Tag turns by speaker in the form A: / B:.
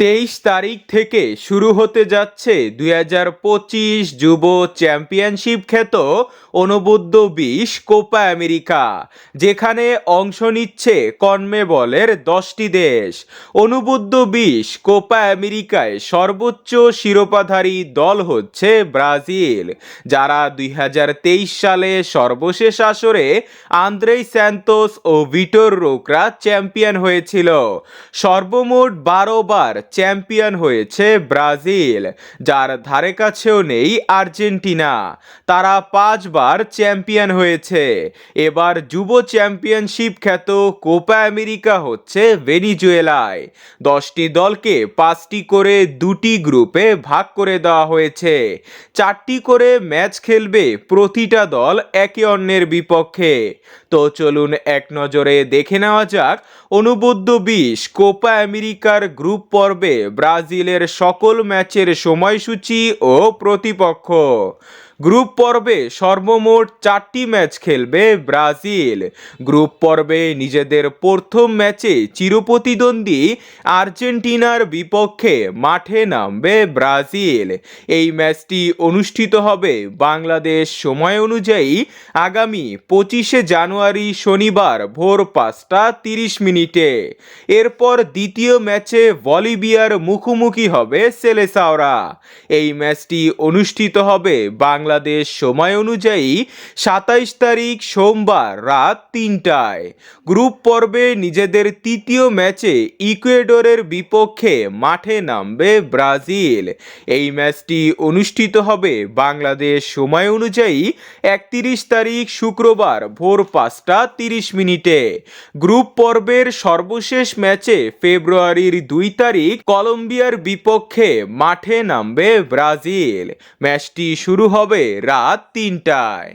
A: তেইশ তারিখ থেকে শুরু হতে যাচ্ছে দুই হাজার পঁচিশ যুব চ্যাম্পিয়নশিপ খ্যাত অনুবুদ্ধ বিশ কোপা আমেরিকা, যেখানে অংশ নিচ্ছে কনমেবলের দশটি দেশ। অনুবুদ্ধ বিশ কোপা আমেরিকায় সর্বোচ্চ শিরোপাধারী দল হচ্ছে ব্রাজিল, যারা দুই হাজার তেইশ সালে সর্বশেষ আসরে আন্দ্রেই স্যান্তোস ও ভিটোর রোকরা চ্যাম্পিয়ন হয়েছিল। সর্বমোট বারো বার চ্যাম্পিয়ন হয়েছে ব্রাজিল, যার ধারে কাছেও নেই আর্জেন্টিনা। তারা পাঁচবার চ্যাম্পিয়ন হয়েছে। এবার যুব চ্যাম্পিয়নশিপ খ্যাত কোপা আমেরিকা হচ্ছে ভেনিজুয়েলায়। দশটি দলকে পাঁচটি করে দুটি গ্রুপে ভাগ করে দেওয়া হয়েছে। চারটি করে ম্যাচ খেলবে প্রতিটা দল একে অন্যের বিপক্ষে। তো চলুন এক নজরে দেখে নেওয়া যাক। অনুবদ্ধ বিশ কোপা আমেরিকার গ্রুপ পর্বে ব্রাজিলের সকল ম্যাচের সময়সূচি ও প্রতিপক্ষ। গ্রুপ পর্বে সর্বমোট চারটি ম্যাচ খেলবে ব্রাজিল। গ্রুপ পর্বে নিজেদের প্রথম ম্যাচে চিরপ্রতিদ্বন্দ্বী আর্জেন্টিনার বিপক্ষে মাঠে নামবে ব্রাজিল। এই ম্যাচটি অনুষ্ঠিত হবে বাংলাদেশ সময় অনুযায়ী আগামী পঁচিশে জানুয়ারি শনিবার ভোর পাঁচটা তিরিশ মিনিটে। এরপর দ্বিতীয় ম্যাচে বলিভিয়ার মুখোমুখি হবে সেলেসাওরা। এই ম্যাচটি অনুষ্ঠিত হবে বাংলাদেশ সময় অনুযায়ী সাতাইশ তারিখ সোমবার রাত তিনটায়। গ্রুপ পর্বে নিজেদের তৃতীয় ম্যাচে ইকুয়েডরের বিপক্ষে মাঠে নামবে ব্রাজিল। এই ম্যাচটি অনুষ্ঠিত হবে বাংলাদেশ সময় অনুযায়ী একত্রিশ তারিখ শুক্রবার ভোর পাঁচটা তিরিশ মিনিটে। গ্রুপ পর্বের সর্বশেষ ম্যাচে ফেব্রুয়ারির দুই তারিখ কলম্বিয়ার বিপক্ষে মাঠে নামবে ব্রাজিল। ম্যাচটি শুরু হবে রাত তিনটায়।